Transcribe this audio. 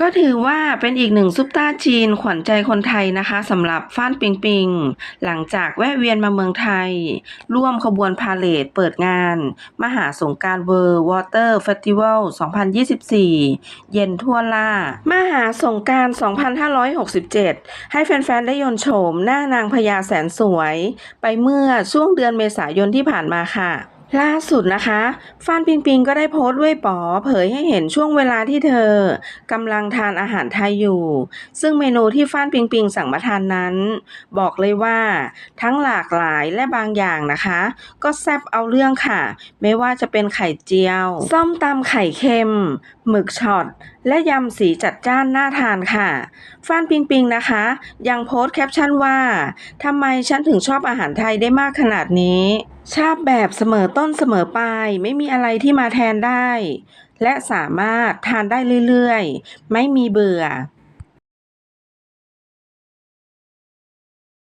ก็ถือว่าเป็นอีกหนึ่งซุปตาจีนขวัญใจคนไทยนะคะสำหรับฟ้านปิงปิง หลังจากแวะเวียนมาเมืองไทย ร่วมขบวนพาเลทเปิดงาน มหาสงการเวิร์วอเตอร์เฟสติวัล 2024 เย็นทั่วล่า มหาสงการ 2567 ให้แฟนๆ ได้ยนต์โฉมหน้านางพญาแสนสวย ไปเมื่อช่วงเดือนเมษายนที่ผ่านมาค่ะ ล่าสุดนะคะฟานปิงปิงก็ได้โพสต์ด้วยป๋อเผยให้เห็นช่วงเวลาที่เธอกำลังทานอาหารไทยอยู่ ซึ่งเมนูที่ฟานปิงปิงสั่งมาทานนั้น บอกเลยว่าทั้งหลากหลายและบางอย่างนะคะ ก็แซ่บเอาเรื่องค่ะ ไม่ว่าจะเป็นไข่เจียว ส้มตำไข่เค็ม หมึกช็อต และยำสีจัดจ้านน่าทานค่ะฟานปิงปิงนะคะ ยังโพสต์แคปชั่นว่าทำไมฉันถึงชอบอาหารไทยได้มากขนาดนี้ ชอบแบบเสมอต้นเสมอปลายไม่มีอะไรที่มาแทนได้ และสามารถทานได้เรื่อยๆ ไม่มีเบื่อ